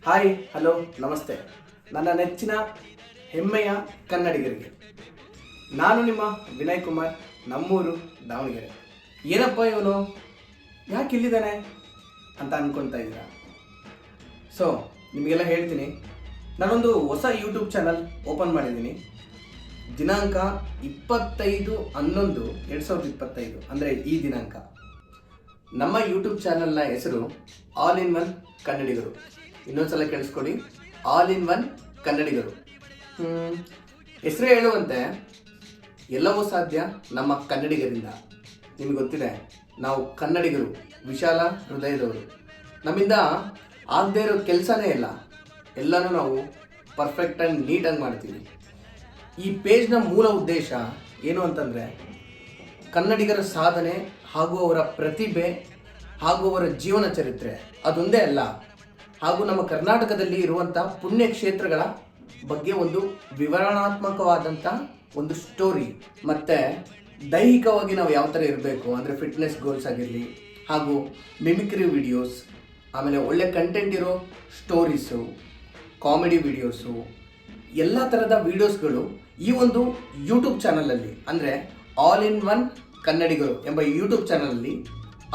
Hi hello ನಮಸ್ತೆ. ನನ್ನ ನೆಚ್ಚಿನ ಹೆಮ್ಮೆಯ ಕನ್ನಡಿಗರಿಗೆ. ನಾನು ನಿಮ್ಮ ವಿನಯ್ ಕುಮಾರ್, ನಮ್ಮೂರು ದಾವಣಗೆರೆ. ಏನಪ್ಪ ಇವನು? ಯಾಕೆ ಇಲ್ಲಿದ್ದಾನೆ ಅಂತ ಅಂದ್ಕೊಳ್ತಾ ಇದ್ದೀರಾ? ಸೊ ನಿಮಗೆಲ್ಲ ಹೇಳ್ತೀನಿ. ನಾನೊಂದು ಹೊಸ ಯೂಟ್ಯೂಬ್ ಚಾನಲ್ ಓಪನ್ ಮಾಡಿದ್ದೀನಿ. ದಿನಾಂಕ ಇಪ್ಪತ್ತೈದು ಹನ್ನೊಂದು ಎರಡು ಸಾವಿರದ ಇಪ್ಪತ್ತೈದು, ಅಂದರೆ ಈ ದಿನಾಂಕ. ನಮ್ಮ ಯೂಟ್ಯೂಬ್ ಚಾನಲ್ನ ಹೆಸರು ಆಲ್ ಇನ್ ಒನ್ ಕನ್ನಡಿಗರು. ಇನ್ನೊಂದ್ಸಲ ಕೇಳಿಸ್ಕೊಡಿ ಆಲ್ ಇನ್ ಒನ್ ಕನ್ನಡಿಗರು. ಹೆಸರೇ ಹೇಳುವಂತೆ ಎಲ್ಲವೂ ಸಾಧ್ಯ ನಮ್ಮ ಕನ್ನಡಿಗರಿಂದ. ನಿಮಗೆ ಗೊತ್ತಿದೆ, ನಾವು ಕನ್ನಡಿಗರು, ವಿಶಾಲ ಹೃದಯದವರು. ನಮ್ಮಿಂದ ಆಗದೇ ಇರೋ ಕೆಲಸನೇ ಇಲ್ಲ. ಎಲ್ಲನೂ ನಾವು ಪರ್ಫೆಕ್ಟ್ ಆ್ಯಂಡ್ ನೀಟಾಗಿ ಮಾಡ್ತೀವಿ. ಈ ಪೇಜ್ನ ಮೂಲ ಉದ್ದೇಶ ಏನು ಅಂತಂದರೆ, ಕನ್ನಡಿಗರ ಸಾಧನೆ ಹಾಗೂ ಅವರ ಪ್ರತಿಭೆ ಹಾಗೂ ಅವರ ಜೀವನ ಚರಿತ್ರೆ. ಅದೊಂದೇ ಅಲ್ಲ ಹಾಗೂ ನಮ್ಮ ಕರ್ನಾಟಕದಲ್ಲಿ ಇರುವಂಥ ಪುಣ್ಯಕ್ಷೇತ್ರಗಳ ಬಗ್ಗೆ ಒಂದು ವಿವರಣಾತ್ಮಕವಾದಂಥ ಒಂದು ಸ್ಟೋರಿ ಮತ್ತು ದೈಹಿಕವಾಗಿ ನಾವು ಯಾವ ಥರ ಇರಬೇಕು, ಅಂದರೆ ಫಿಟ್ನೆಸ್ ಗೋಲ್ಸ್ ಆಗಿರಲಿ ಹಾಗೂ ಮಿಮಿಕ್ರಿ ವಿಡಿಯೋಸ್ ಆಮೇಲೆ ಒಳ್ಳೆ ಕಂಟೆಂಟ್ ಇರೋ ಸ್ಟೋರೀಸು ಕಾಮಿಡಿ ವಿಡಿಯೋಸು ಎಲ್ಲ ಥರದ ವಿಡಿಯೋಸ್ಗಳು ಈ ಒಂದು ಯೂಟ್ಯೂಬ್ ಚಾನಲಲ್ಲಿ ಅಂದರೆ ಆಲ್ ಇನ್ ಒನ್ ಕನ್ನಡಿಗರು ಎಂಬ ಯೂಟ್ಯೂಬ್ ಚಾನಲಲ್ಲಿ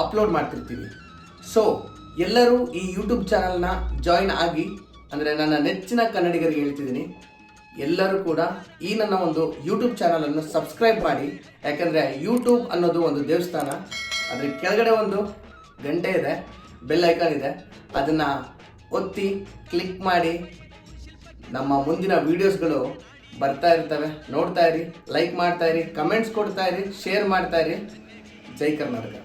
ಅಪ್ಲೋಡ್ ಮಾಡ್ತಿರ್ತೀವಿ. ಸೊ ಎಲ್ಲರೂ ಈ ಯೂಟ್ಯೂಬ್ ಚಾನಲ್ನ ಜಾಯಿನ್ ಆಗಿ, ಅಂದರೆ ನನ್ನ ನೆಚ್ಚಿನ ಕನ್ನಡಿಗರಿಗೆ ಹೇಳ್ತಿದ್ದೀನಿ, ಎಲ್ಲರೂ ಕೂಡ ಈ ನನ್ನ ಒಂದು ಯೂಟ್ಯೂಬ್ ಚಾನಲನ್ನು ಸಬ್ಸ್ಕ್ರೈಬ್ ಮಾಡಿ. ಯಾಕಂದರೆ ಯೂಟ್ಯೂಬ್ ಅನ್ನೋದು ಒಂದು ದೇವಸ್ಥಾನ, ಅದರ ಕೆಳಗಡೆ ಒಂದು ಗಂಟೆ ಇದೆ ಬೆಲ್ ಐಕಾನ್ ಇದೆ, ಅದನ್ನು ಒತ್ತಿ ಕ್ಲಿಕ್ ಮಾಡಿ. ನಮ್ಮ ಮುಂದಿನ ವೀಡಿಯೋಸ್ಗಳು ಬರ್ತಾ ಇರ್ತವೆ, ನೋಡ್ತಾ ಇರಿ ಲೈಕ್ ಮಾಡ್ತಾ ಇರಿ ಕಮೆಂಟ್ಸ್ ಕೊಡ್ತಾ ಇರಿ ಶೇರ್ ಮಾಡ್ತಾ ಇರಿ. ಜೈ ಕರ್ನಾಟಕ.